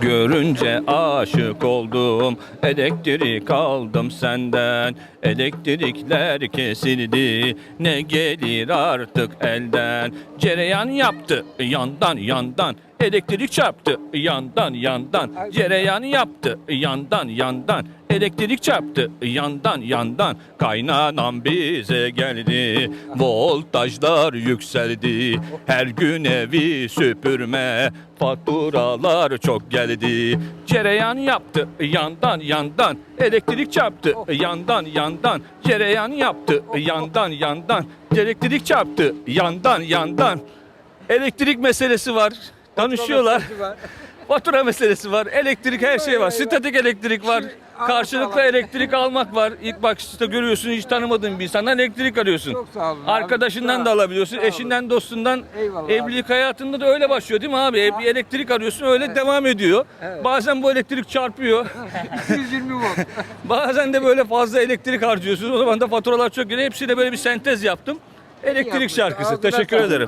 Görünce aşık oldum Elektrik aldım senden. Elektrikler kesildi Ne gelir artık elden? Cereyan yaptı yandan yandan Elektrik çarptı. Yandan yandan Cereyan yaptı. Yandan yandan Elektrik çarptı. Yandan yandan Kaynanam bize geldi. Voltajlar yükseldi. Her gün evi süpürme Faturalar çok geldi. Cereyan yaptı. Yandan yandan Elektrik çarptı. Yandan yandan Cereyan yaptı. Yandan yandan Elektrik çarptı. Yandan yandan Elektrik meselesi var Tanışıyorlar. Fatura meselesi var. Elektrik her şey var. Statik elektrik var. Karşılıklı elektrik almak var. İlk bak işte görüyorsun hiç tanımadığın bir insandan elektrik arıyorsun. Çok sağ olun abi. Arkadaşından da alabiliyorsun. Sağ olun. Eşinden, dostundan. Eyvallah abi. Evlilik hayatında da öyle başlıyor değil mi abi? Bir elektrik arıyorsun öyle devam ediyor. Evet. Bazen bu elektrik çarpıyor. 220 volt. Bazen de böyle fazla elektrik harcıyorsun. O zaman da faturalar çok geliyor. Hepsiyle böyle bir sentez yaptım. Elektrik şarkısı. Ağzına Teşekkür sağlık. ederim.